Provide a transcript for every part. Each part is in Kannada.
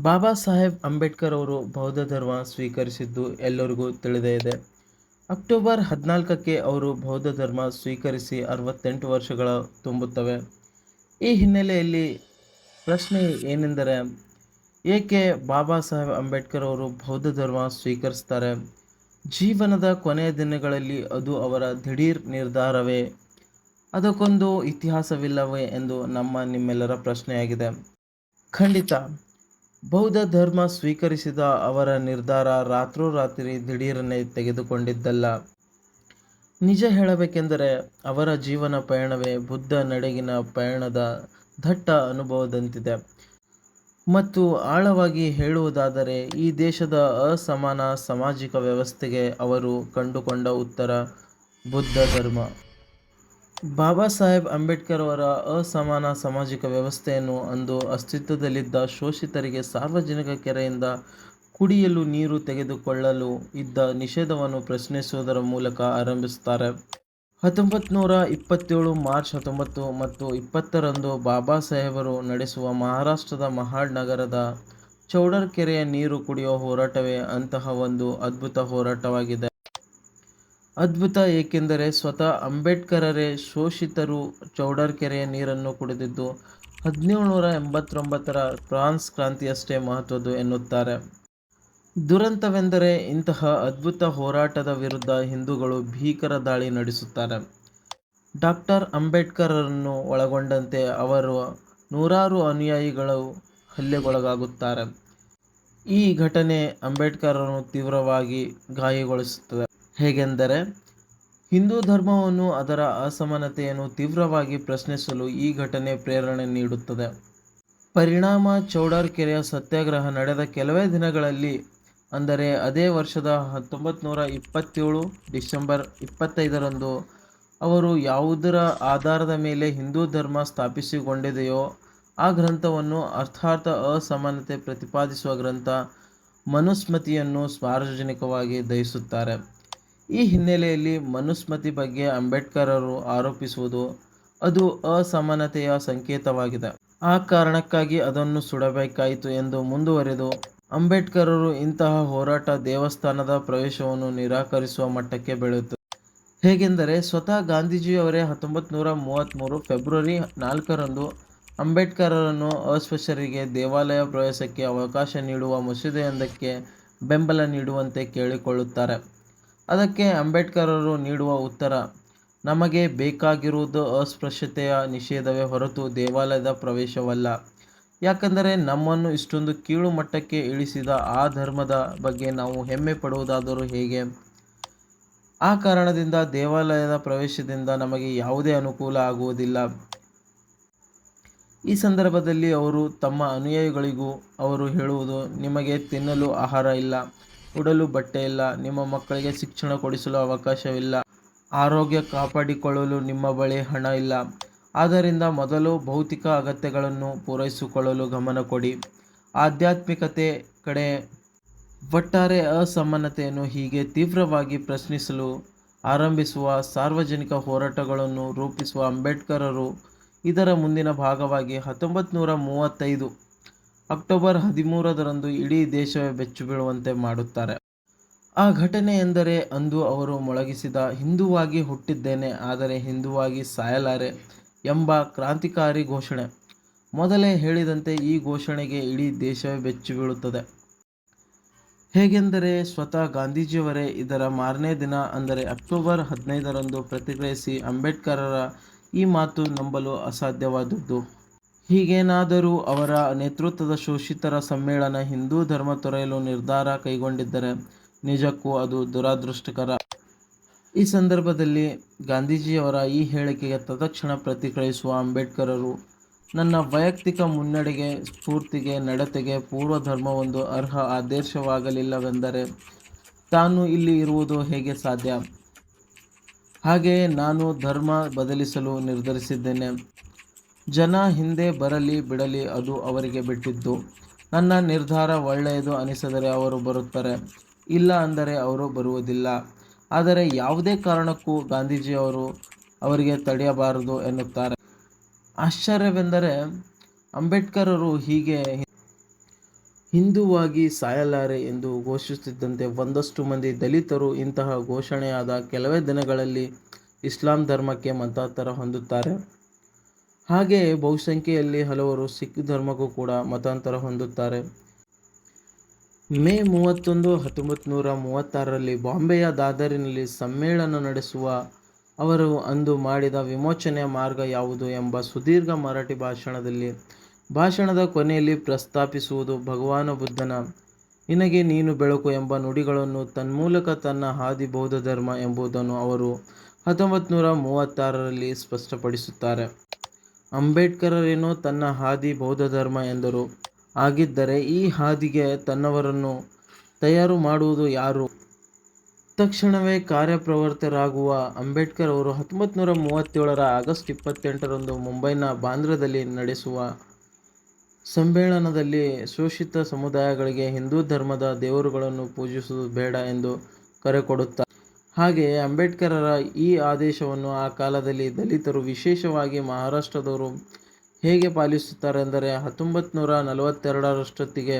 ಬಾಬಾ ಸಾಹೇಬ್ ಅಂಬೇಡ್ಕರ್ ಅವರು ಬೌದ್ಧ ಧರ್ಮ ಸ್ವೀಕರಿಸಿದ್ದು ಎಲ್ಲರಿಗೂ ತಿಳಿದೇ ಇದೆ. ಅಕ್ಟೋಬರ್ ಹದಿನಾಲ್ಕಕ್ಕೆ ಅವರು ಬೌದ್ಧ ಧರ್ಮ ಸ್ವೀಕರಿಸಿ ಅರವತ್ತೆಂಟು ವರ್ಷಗಳ ತುಂಬುತ್ತವೆ. ಈ ಹಿನ್ನೆಲೆಯಲ್ಲಿ ಪ್ರಶ್ನೆ ಏನೆಂದರೆ, ಏಕೆ ಬಾಬಾ ಸಾಹೇಬ್ ಅಂಬೇಡ್ಕರ್ ಅವರು ಬೌದ್ಧ ಧರ್ಮ ಸ್ವೀಕರಿಸ್ತಾರೆ? ಜೀವನದ ಕೊನೆಯ ದಿನಗಳಲ್ಲಿ ಅದು ಅವರ ದಿಢೀರ್ ನಿರ್ಧಾರವೇ? ಅದಕ್ಕೊಂದು ಇತಿಹಾಸವಿಲ್ಲವೇ ಎಂದು ನಮ್ಮ ನಿಮ್ಮೆಲ್ಲರ ಪ್ರಶ್ನೆಯಾಗಿದೆ. ಖಂಡಿತ. ಬೌದ್ಧ ಧರ್ಮ ಸ್ವೀಕರಿಸಿದ ಅವರ ನಿರ್ಧಾರ ರಾತ್ರೋರಾತ್ರಿ ದಿಢೀರನೆ ತೆಗೆದುಕೊಂಡಿದ್ದಲ್ಲ. ನಿಜ ಹೇಳಬೇಕೆಂದರೆ ಅವರ ಜೀವನ ಪಯಣವೇ ಬುದ್ಧ ನಡೆಗಿನ ಪಯಣದ ದಟ್ಟ ಅನುಭವದಂತಿದೆ. ಮತ್ತು ಆಳವಾಗಿ ಹೇಳುವುದಾದರೆ ಈ ದೇಶದ ಅಸಮಾನ ಸಾಮಾಜಿಕ ವ್ಯವಸ್ಥೆಗೆ ಅವರು ಕಂಡುಕೊಂಡ ಉತ್ತರ ಬುದ್ಧ ಧರ್ಮ. ಬಾಬಾ ಸಾಹೇಬ್ ಅಂಬೇಡ್ಕರ್ ಅವರ ಅಸಮಾನ ಸಾಮಾಜಿಕ ವ್ಯವಸ್ಥೆಯನ್ನು ಅಂದು ಅಸ್ತಿತ್ವದಲ್ಲಿದ್ದ ಶೋಷಿತರಿಗೆ ಸಾರ್ವಜನಿಕ ಕೆರೆಯಿಂದ ಕುಡಿಯಲು ನೀರು ತೆಗೆದುಕೊಳ್ಳಲು ಇದ್ದ ನಿಷೇಧವನ್ನು ಪ್ರಶ್ನಿಸುವುದರ ಮೂಲಕ ಆರಂಭಿಸುತ್ತಾರೆ. ಹತ್ತೊಂಬತ್ತು ನೂರ ಇಪ್ಪತ್ತೇಳು ಮಾರ್ಚ್ ಹತ್ತೊಂಬತ್ತು ಮತ್ತು ಇಪ್ಪತ್ತರಂದು ಬಾಬಾ ಸಾಹೇಬರು ನಡೆಸುವ ಮಹಾರಾಷ್ಟ್ರದ ಮಹಾಡ್ ನಗರದ ಚೌಡರ್ ಕೆರೆಯ ನೀರು ಕುಡಿಯುವ ಹೋರಾಟವೇ ಅಂತಹ ಒಂದು ಅದ್ಭುತ ಹೋರಾಟವಾಗಿದೆ. ಅದ್ಭುತ, ಏಕೆಂದರೆ ಸ್ವತಃ ಅಂಬೇಡ್ಕರರೇ ಶೋಷಿತರು ಚೌಡರ್ ಕೆರೆಯ ನೀರನ್ನು ಕುಡಿದಿದ್ದು. ಹದಿನೇಳುನೂರ ಎಂಬತ್ತೊಂಬತ್ತರ ಫ್ರಾನ್ಸ್ ಕ್ರಾಂತಿಯಷ್ಟೇ ಮಹತ್ವದ್ದು ಎನ್ನುತ್ತಾರೆ. ದುರಂತವೆಂದರೆ ಇಂತಹ ಅದ್ಭುತ ಹೋರಾಟದ ವಿರುದ್ಧ ಹಿಂದೂಗಳು ಭೀಕರ ದಾಳಿ ನಡೆಸುತ್ತಾರೆ. ಡಾಕ್ಟರ್ ಅಂಬೇಡ್ಕರರನ್ನು ಒಳಗೊಂಡಂತೆ ಅವರು ನೂರಾರು ಅನುಯಾಯಿಗಳು ಹಲ್ಲೆಗೊಳಗಾಗುತ್ತಾರೆ. ಈ ಘಟನೆ ಅಂಬೇಡ್ಕರನ್ನು ತೀವ್ರವಾಗಿ ಗಾಯಗೊಳಿಸುತ್ತದೆ. ಹೇಗೆಂದರೆ, ಹಿಂದೂ ಧರ್ಮವನ್ನು ಅದರ ಅಸಮಾನತೆಯನ್ನು ತೀವ್ರವಾಗಿ ಪ್ರಶ್ನಿಸಲು ಈ ಘಟನೆ ಪ್ರೇರಣೆ ನೀಡುತ್ತದೆ. ಪರಿಣಾಮ ಚೌಡರ್ ಕೆರೆಯ ಸತ್ಯಾಗ್ರಹ ನಡೆದ ಕೆಲವೇ ದಿನಗಳಲ್ಲಿ, ಅಂದರೆ ಅದೇ ವರ್ಷದ ಹತ್ತೊಂಬತ್ತು ನೂರ ಇಪ್ಪತ್ತೇಳು ಡಿಸೆಂಬರ್ ಇಪ್ಪತ್ತೈದರಂದು, ಅವರು ಯಾವುದರ ಆಧಾರದ ಮೇಲೆ ಹಿಂದೂ ಧರ್ಮ ಸ್ಥಾಪಿಸಿಕೊಂಡಿದೆಯೋ, ಆ ಗ್ರಂಥವನ್ನು ಅರ್ಥಾರ್ಥ ಅಸಮಾನತೆ ಪ್ರತಿಪಾದಿಸುವ ಗ್ರಂಥ ಮನುಸ್ಮೃತಿಯನ್ನು ಸಾರ್ವಜನಿಕವಾಗಿ ದಹಿಸುತ್ತಾರೆ. ಈ ಹಿನ್ನೆಲೆಯಲ್ಲಿ ಮನುಸ್ಮೃತಿ ಬಗ್ಗೆ ಅಂಬೇಡ್ಕರ್ ಅವರು ಆರೋಪಿಸುವುದು ಅದು ಅಸಮಾನತೆಯ ಸಂಕೇತವಾಗಿದೆ. ಆ ಕಾರಣಕ್ಕಾಗಿ ಅದನ್ನು ಸುಡಬೇಕಾಯಿತು ಎಂದು ಮುಂದುವರೆದು ಅಂಬೇಡ್ಕರರು ಇಂತಹ ಹೋರಾಟ ದೇವಸ್ಥಾನದ ಪ್ರವೇಶವನ್ನು ನಿರಾಕರಿಸುವ ಮಟ್ಟಕ್ಕೆ ಬೆಳೆಯುತ್ತದೆ ಹೇಗೆಂದರೆ, ಸ್ವತಃ ಗಾಂಧೀಜಿಯವರೇ ಹತ್ತೊಂಬತ್ತು ನೂರ ಮೂವತ್ತ್ಮೂರು ಫೆಬ್ರವರಿ ನಾಲ್ಕರಂದು ಅಂಬೇಡ್ಕರರನ್ನು ಅಸ್ಪೃಶ್ಯರಿಗೆ ದೇವಾಲಯ ಪ್ರವೇಶಕ್ಕೆ ಅವಕಾಶ ನೀಡುವ ಮಸೂದೆಯೊಂದಕ್ಕೆ ಬೆಂಬಲ ನೀಡುವಂತೆ ಕೇಳಿಕೊಳ್ಳುತ್ತಾರೆ. ಅದಕ್ಕೆ ಅಂಬೇಡ್ಕರ್ ಅವರು ನೀಡುವ ಉತ್ತರ, ನಮಗೆ ಬೇಕಾಗಿರುವುದು ಅಸ್ಪೃಶ್ಯತೆಯ ನಿಷೇಧವೇ ಹೊರತು ದೇವಾಲಯದ ಪ್ರವೇಶವಲ್ಲ. ಯಾಕಂದರೆ ನಮ್ಮನ್ನು ಇಷ್ಟೊಂದು ಕೀಳು ಮಟ್ಟಕ್ಕೆ ಇಳಿಸಿದ ಆ ಧರ್ಮದ ಬಗ್ಗೆ ನಾವು ಹೆಮ್ಮೆ ಪಡುವುದಾದರೂ ಹೇಗೆ? ಆ ಕಾರಣದಿಂದ ದೇವಾಲಯದ ಪ್ರವೇಶದಿಂದ ನಮಗೆ ಯಾವುದೇ ಅನುಕೂಲ ಆಗುವುದಿಲ್ಲ. ಈ ಸಂದರ್ಭದಲ್ಲಿ ಅವರು ತಮ್ಮ ಅನುಯಾಯಿಗಳಿಗೂ ಅವರು ಹೇಳುವುದು, ನಿಮಗೆ ತಿನ್ನಲು ಆಹಾರ ಇಲ್ಲ. ಉಡಲು ಬಟ್ಟೆ ಇಲ್ಲ. ನಿಮ್ಮ ಮಕ್ಕಳಿಗೆ ಶಿಕ್ಷಣ ಕೊಡಿಸಲು ಅವಕಾಶವಿಲ್ಲ. ಆರೋಗ್ಯ ಕಾಪಾಡಿಕೊಳ್ಳಲು ನಿಮ್ಮ ಬಳಿ ಹಣ ಇಲ್ಲ. ಆದ್ದರಿಂದ ಮೊದಲು ಭೌತಿಕ ಅಗತ್ಯಗಳನ್ನು ಪೂರೈಸಿಕೊಳ್ಳಲು ಗಮನ ಕೊಡಿ. ಆಧ್ಯಾತ್ಮಿಕತೆ ಕಡೆ ಒಟ್ಟಾರೆ ಅಸಮಾನತೆಯನ್ನು ಹೀಗೆ ತೀವ್ರವಾಗಿ ಪ್ರಶ್ನಿಸಲು ಆರಂಭಿಸುವ ಸಾರ್ವಜನಿಕ ಹೋರಾಟಗಳನ್ನು ರೂಪಿಸುವ ಅಂಬೇಡ್ಕರರು ಇದರ ಮುಂದಿನ ಭಾಗವಾಗಿ ಹತ್ತೊಂಬತ್ತು ನೂರ ಮೂವತ್ತೈದು ಅಕ್ಟೋಬರ್ ಹದಿಮೂರರಂದು ಇಡೀ ದೇಶವೇ ಬೆಚ್ಚಿಬೀಳುವಂತೆ ಮಾಡುತ್ತಾರೆ. ಆ ಘಟನೆ ಎಂದರೆ ಅಂದು ಅವರು ಮೊಳಗಿಸಿದ ಹಿಂದುವಾಗಿ ಹುಟ್ಟಿದ್ದೇನೆ, ಆದರೆ ಹಿಂದುವಾಗಿ ಸಾಯಲಾರೆ ಎಂಬ ಕ್ರಾಂತಿಕಾರಿ ಘೋಷಣೆ. ಮೊದಲೇ ಹೇಳಿದಂತೆ ಈ ಘೋಷಣೆಗೆ ಇಡೀ ದೇಶವೇ ಬೆಚ್ಚಿ ಬೀಳುತ್ತದೆ. ಹೇಗೆಂದರೆ ಸ್ವತಃ ಗಾಂಧೀಜಿಯವರೇ ಇದರ ಮಾರನೇ ದಿನ, ಅಂದರೆ ಅಕ್ಟೋಬರ್ ಹದಿನೈದರಂದು ಪ್ರತಿಕ್ರಿಯಿಸಿ ಅಂಬೇಡ್ಕರರ ಈ ಮಾತು ನಂಬಲು ಅಸಾಧ್ಯವಾದದ್ದು. ಹೀಗೇನಾದರೂ ಅವರ ನೇತೃತ್ವದ ಶೋಷಿತರ ಸಮ್ಮೇಳನ ಹಿಂದೂ ಧರ್ಮ ತೊರೆಯಲು ನಿರ್ಧಾರ ಕೈಗೊಂಡಿದ್ದರೆ ನಿಜಕ್ಕೂ ಅದು ದುರಾದೃಷ್ಟಕರ. ಈ ಸಂದರ್ಭದಲ್ಲಿ ಗಾಂಧೀಜಿಯವರ ಈ ಹೇಳಿಕೆಗೆ ತತ್ಕ್ಷಣ ಪ್ರತಿಕ್ರಿಯಿಸುವ ಅಂಬೇಡ್ಕರರು, ನನ್ನ ವೈಯಕ್ತಿಕ ಮುನ್ನಡೆಗೆ, ಸ್ಫೂರ್ತಿಗೆ, ನಡತೆಗೆ ಪೂರ್ವ ಒಂದು ಅರ್ಹ ಆದೇಶವಾಗಲಿಲ್ಲವೆಂದರೆ ತಾನು ಇಲ್ಲಿ ಇರುವುದು ಹೇಗೆ ಸಾಧ್ಯ? ಹಾಗೆಯೇ ನಾನು ಧರ್ಮ ಬದಲಿಸಲು ನಿರ್ಧರಿಸಿದ್ದೇನೆ. ಜನ ಹಿಂದೆ ಬರಲಿ ಬಿಡಲಿ ಅದು ಅವರಿಗೆ ಬಿಟ್ಟಿದ್ದು. ನನ್ನ ನಿರ್ಧಾರ ಒಳ್ಳೆಯದು ಅನಿಸಿದರೆ ಅವರು ಬರುತ್ತಾರೆ. ಇಲ್ಲ ಅಂದರೆ ಅವರು ಬರುವುದಿಲ್ಲ. ಆದರೆ ಯಾವುದೇ ಕಾರಣಕ್ಕೂ ಗಾಂಧೀಜಿಯವರು ಅವರಿಗೆ ತಡೆಯಬಾರದು ಎನ್ನುತ್ತಾರೆ. ಆಶ್ಚರ್ಯವೆಂದರೆ ಅಂಬೇಡ್ಕರರು ಹೀಗೆ ಹಿಂದೂವಾಗಿ ಸಾಯಲಾರೆ ಎಂದು ಘೋಷಿಸುತ್ತಿದ್ದಂತೆ ಒಂದಷ್ಟು ಮಂದಿ ದಲಿತರು ಇಂತಹ ಘೋಷಣೆಯಾದ ಕೆಲವೇ ದಿನಗಳಲ್ಲಿ ಇಸ್ಲಾಂ ಧರ್ಮಕ್ಕೆ ಮತಾಂತರ ಹೊಂದುತ್ತಾರೆ. ಹಾಗೆಯೇ ಬಹುಸಂಖ್ಯೆಯಲ್ಲಿ ಹಲವರು ಸಿಖ್ ಧರ್ಮಕ್ಕೂ ಕೂಡ ಮತಾಂತರ ಹೊಂದುತ್ತಾರೆ. ಮೇ ಮೂವತ್ತೊಂದು ಹತ್ತೊಂಬತ್ತು ನೂರ ಮೂವತ್ತಾರರಲ್ಲಿ ಬಾಂಬೆಯ ದಾದರಿನಲ್ಲಿ ಸಮ್ಮೇಳನ ನಡೆಸುವ ಅವರು ಅಂದು ಮಾಡಿದ ವಿಮೋಚನೆಯ ಮಾರ್ಗ ಯಾವುದು ಎಂಬ ಸುದೀರ್ಘ ಮರಾಠಿ ಭಾಷಣದಲ್ಲಿ. ಭಾಷಣದ ಕೊನೆಯಲ್ಲಿ ಪ್ರಸ್ತಾಪಿಸುವುದು ಭಗವಾನ ಬುದ್ಧನ, ನಿನಗೆ ನೀನು ಬೆಳಕು ಎಂಬ ನುಡಿಗಳನ್ನು ತನ್ಮೂಲಕ ತನ್ನ ಹಾದಿ ಬೌದ್ಧ ಧರ್ಮ ಎಂಬುದನ್ನು ಅವರು ಹತ್ತೊಂಬತ್ತು ನೂರ ಮೂವತ್ತಾರರಲ್ಲಿ ಸ್ಪಷ್ಟಪಡಿಸುತ್ತಾರೆ. ಅಂಬೇಡ್ಕರರೇನೋ ತನ್ನ ಹಾದಿ ಬೌದ್ಧ ಧರ್ಮ ಎಂದರು. ಆಗಿದ್ದರೆ ಈ ಹಾದಿಗೆ ತನ್ನವರನ್ನು ತಯಾರು ಮಾಡುವುದು ಯಾರು? ತಕ್ಷಣವೇ ಕಾರ್ಯಪ್ರವೃತ್ತರಾಗುವ ಅಂಬೇಡ್ಕರ್ ಅವರು ಹತ್ತೊಂಬತ್ತು ನೂರ ಮೂವತ್ತೇಳರ ಆಗಸ್ಟ್ ಇಪ್ಪತ್ತೆಂಟರಂದು ಮುಂಬೈನ ಬಾಂದ್ರದಲ್ಲಿ ನಡೆಸುವ ಸಮ್ಮೇಳನದಲ್ಲಿ ಶೋಷಿತ ಸಮುದಾಯಗಳಿಗೆ ಹಿಂದೂ ಧರ್ಮದ ದೇವರುಗಳನ್ನು ಪೂಜಿಸುವುದು ಬೇಡ ಎಂದು ಕರೆ ಕೊಡುತ್ತಾರೆ ಹಾಗೆಯೇ ಅಂಬೇಡ್ಕರರ ಈ ಆದೇಶವನ್ನು ಆ ಕಾಲದಲ್ಲಿ ದಲಿತರು ವಿಶೇಷವಾಗಿ ಮಹಾರಾಷ್ಟ್ರದವರು ಹೇಗೆ ಪಾಲಿಸುತ್ತಾರೆಂದರೆ ಹತ್ತೊಂಬತ್ತು ನೂರ ನಲವತ್ತೆರಡರಷ್ಟೊತ್ತಿಗೆ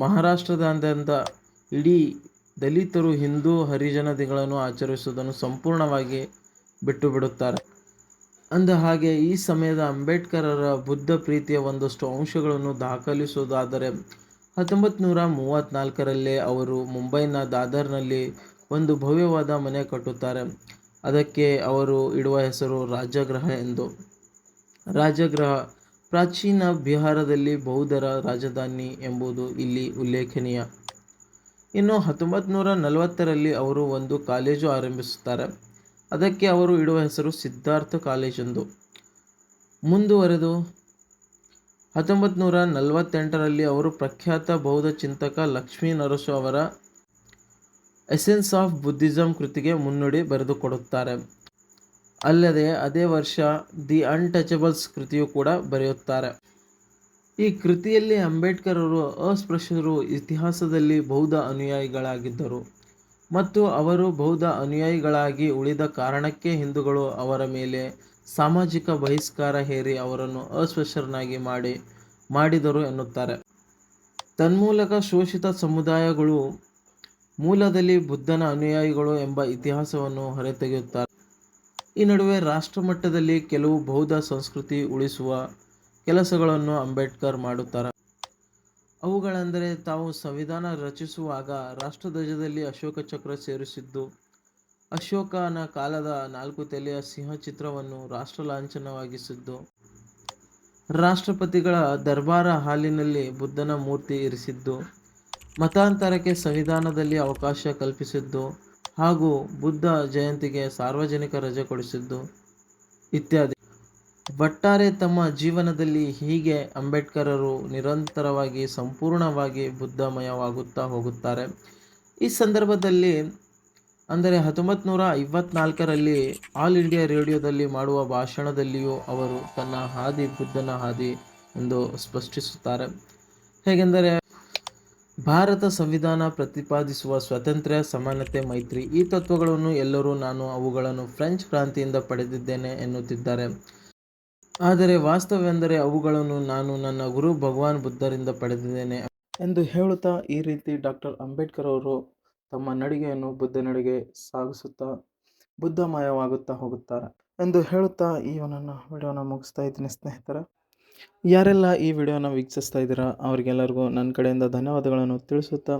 ಮಹಾರಾಷ್ಟ್ರದಾದ್ಯಂತ ಇಡೀ ದಲಿತರು ಹಿಂದೂ ಹರಿಜನ ದಿನಗಳನ್ನು ಆಚರಿಸುವುದನ್ನು ಸಂಪೂರ್ಣವಾಗಿ ಬಿಟ್ಟು ಬಿಡುತ್ತಾರೆ ಅಂದ ಹಾಗೆ ಈ ಸಮಯದ ಅಂಬೇಡ್ಕರರ ಬುದ್ಧ ಪ್ರೀತಿಯ ಒಂದಷ್ಟು ಅಂಶಗಳನ್ನು ದಾಖಲಿಸುವುದಾದರೆ ಹತ್ತೊಂಬತ್ತು ನೂರ ಮೂವತ್ತ್ನಾಲ್ಕರಲ್ಲೇ ಅವರು ಮುಂಬೈನ ದಾದರ್ನಲ್ಲಿ ಒಂದು ಭವ್ಯವಾದ ಮನೆ ಕಟ್ಟುತ್ತಾರೆ. ಅದಕ್ಕೆ ಅವರು ಇಡುವ ಹೆಸರು ರಾಜಗ್ರಹ ಎಂದು. ರಾಜಗೃಹ ಪ್ರಾಚೀನ ಬಿಹಾರದಲ್ಲಿ ಬೌದ್ಧರ ರಾಜಧಾನಿ ಎಂಬುದು ಇಲ್ಲಿ ಉಲ್ಲೇಖನೀಯ. ಇನ್ನು ಹತ್ತೊಂಬತ್ತು ನಲವತ್ತರಲ್ಲಿ ಅವರು ಒಂದು ಕಾಲೇಜು ಆರಂಭಿಸುತ್ತಾರೆ. ಅದಕ್ಕೆ ಅವರು ಇಡುವ ಹೆಸರು ಸಿದ್ಧಾರ್ಥ ಕಾಲೇಜೆಂದು ಮುಂದುವರೆದು ಹತ್ತೊಂಬತ್ತು ನೂರ ನಲವತ್ತೆಂಟರಲ್ಲಿ ಅವರು ಪ್ರಖ್ಯಾತ ಬೌದ್ಧ ಚಿಂತಕ ಲಕ್ಷ್ಮೀ ನರಸು ಅವರ ಎಸೆನ್ಸ್ ಆಫ್ ಬುದ್ಧಿಸಂ ಕೃತಿಗೆ ಮುನ್ನುಡಿ ಬರೆದುಕೊಡುತ್ತಾರೆ. ಅಲ್ಲದೆ ಅದೇ ವರ್ಷ ದಿ ಅನ್ಟಚಬಲ್ಸ್ ಕೃತಿಯು ಕೂಡ ಬರೆಯುತ್ತಾರೆ. ಈ ಕೃತಿಯಲ್ಲಿ ಅಂಬೇಡ್ಕರ್ ಅವರು ಅಸ್ಪೃಶ್ಯರು, ಇತಿಹಾಸದಲ್ಲಿ ಬೌದ್ಧ ಅನುಯಾಯಿಗಳಾಗಿದ್ದರು. ಮತ್ತು ಅವರು ಬೌದ್ಧ ಅನುಯಾಯಿಗಳಾಗಿ ಉಳಿದ ಕಾರಣಕ್ಕೆ ಹಿಂದೂಗಳು ಅವರ ಮೇಲೆ ಸಾಮಾಜಿಕ ಬಹಿಷ್ಕಾರ ಹೇರಿ ಅವರನ್ನು ಅಸ್ಪೃಶ್ಯರನ್ನಾಗಿ ಮಾಡಿ, ಮಾಡಿದರು ಎನ್ನುತ್ತಾರೆ. ತನ್ಮೂಲಕ ಶೋಷಿತ ಸಮುದಾಯಗಳು ಮೂಲದಲ್ಲಿ ಬುದ್ಧನ ಅನುಯಾಯಿಗಳು ಎಂಬ ಇತಿಹಾಸವನ್ನು ಹೊರತೆಗೆಯುತ್ತಾರೆ. ಈ ನಡುವೆ ರಾಷ್ಟ್ರ ಮಟ್ಟದಲ್ಲಿ ಕೆಲವು ಬೌದ್ಧ ಸಂಸ್ಕೃತಿ ಉಳಿಸುವ ಕೆಲಸಗಳನ್ನು ಅಂಬೇಡ್ಕರ್ ಮಾಡುತ್ತಾರೆ. ಅವುಗಳೆಂದರೆ ತಾವು ಸಂವಿಧಾನ ರಚಿಸುವಾಗ ರಾಷ್ಟ್ರಧ್ವಜದಲ್ಲಿ ಅಶೋಕ ಚಕ್ರ ಸೇರಿಸಿದ್ದು, ಅಶೋಕನ ಕಾಲದ ನಾಲ್ಕು ತಲೆಯ ಸಿಂಹ ಚಿತ್ರವನ್ನು ರಾಷ್ಟ್ರ ಲಾಂಛನವಾಗಿಸಿದ್ದು ರಾಷ್ಟ್ರಪತಿಗಳ ದರ್ಬಾರ ಹಾಲಿನಲ್ಲಿ ಬುದ್ಧನ ಮೂರ್ತಿ ಇರಿಸಿದ್ದು ಮತಾಂತರಕ್ಕೆ ಸಂವಿಧಾನದಲ್ಲಿ ಅವಕಾಶ ಕಲ್ಪಿಸಿದ್ದು ಹಾಗೂ ಬುದ್ಧ ಜಯಂತಿಗೆ ಸಾರ್ವಜನಿಕ ರಜೆ ಕೊಡಿಸಿದ್ದು ಇತ್ಯಾದಿ. ಒಟ್ಟಾರೆ ತಮ್ಮ ಜೀವನದಲ್ಲಿ ಹೀಗೆ ಅಂಬೇಡ್ಕರರು ನಿರಂತರವಾಗಿ ಸಂಪೂರ್ಣವಾಗಿ ಬುದ್ಧಮಯವಾಗುತ್ತಾ ಹೋಗುತ್ತಾರೆ. ಈ ಸಂದರ್ಭದಲ್ಲಿ ಅಂದರೆ ಹತ್ತೊಂಬತ್ತು ನೂರ ಐವತ್ನಾಲ್ಕರಲ್ಲಿ ಆಲ್ ಇಂಡಿಯಾ ರೇಡಿಯೋದಲ್ಲಿ ಮಾಡುವ ಭಾಷಣದಲ್ಲಿಯೂ ಅವರು ತನ್ನ ಹಾದಿ ಬುದ್ಧನ ಹಾದಿ ಎಂದು ಸ್ಪಷ್ಟಿಸುತ್ತಾರೆ. ಹೇಗೆಂದರೆ ಭಾರತ ಸಂವಿಧಾನ ಪ್ರತಿಪಾದಿಸುವ ಸ್ವಾತಂತ್ರ್ಯ, ಸಮಾನತೆ, ಮೈತ್ರಿ ಈ ತತ್ವಗಳನ್ನು ಎಲ್ಲರೂ ನಾನು ಅವುಗಳನ್ನು ಫ್ರೆಂಚ್ ಕ್ರಾಂತಿಯಿಂದ ಪಡೆದಿದ್ದೇನೆ ಎನ್ನುತ್ತಿದ್ದಾರೆ. ಆದರೆ ವಾಸ್ತವವೆಂದರೆ ಅವುಗಳನ್ನು ನಾನು ನನ್ನ ಗುರು ಭಗವಾನ್ ಬುದ್ಧರಿಂದ ಪಡೆದಿದ್ದೇನೆ. ಎಂದು ಹೇಳುತ್ತಾ ಈ ರೀತಿ ಡಾಕ್ಟರ್ ಅಂಬೇಡ್ಕರ್ ಅವರು ತಮ್ಮ ನಡಿಗೆಯನ್ನು ಬುದ್ಧ ನಡಿಗೆ ಸಾಗಿಸುತ್ತಾ ಬುದ್ಧಮಯವಾಗುತ್ತಾ ಹೋಗುತ್ತಾರೆ. ಎಂದು ಹೇಳುತ್ತಾ ಈ ನನ್ನ ವಿಡಿಯೋನ ಮುಗಿಸ್ತಾ ಇದ್ದೀನಿ ಸ್ನೇಹಿತರೆ. ಯಾರೆಲ್ಲ ಈ ವಿಡಿಯೋನ ವೀಕ್ಷಿಸ್ತಾ ಇದ್ದೀರಾ, ಅವರಿಗೆಲ್ಲರಿಗೂ ನನ್ನ ಕಡೆಯಿಂದ ಧನ್ಯವಾದಗಳನ್ನು ತಿಳಿಸುತ್ತಾ,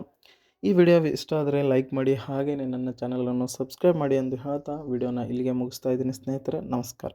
ಈ ವಿಡಿಯೋ ಇಷ್ಟ ಆದರೆ ಲೈಕ್ ಮಾಡಿ ಹಾಗೆಯೇ ನನ್ನ ಚಾನಲನ್ನು ಸಬ್ಸ್ಕ್ರೈಬ್ ಮಾಡಿ ಎಂದು ಹೇಳ್ತಾ, ವಿಡಿಯೋನ ಇಲ್ಲಿಗೆ ಮುಗಿಸ್ತಾ ಇದ್ದೀನಿ ಸ್ನೇಹಿತರೆ, ನಮಸ್ಕಾರ.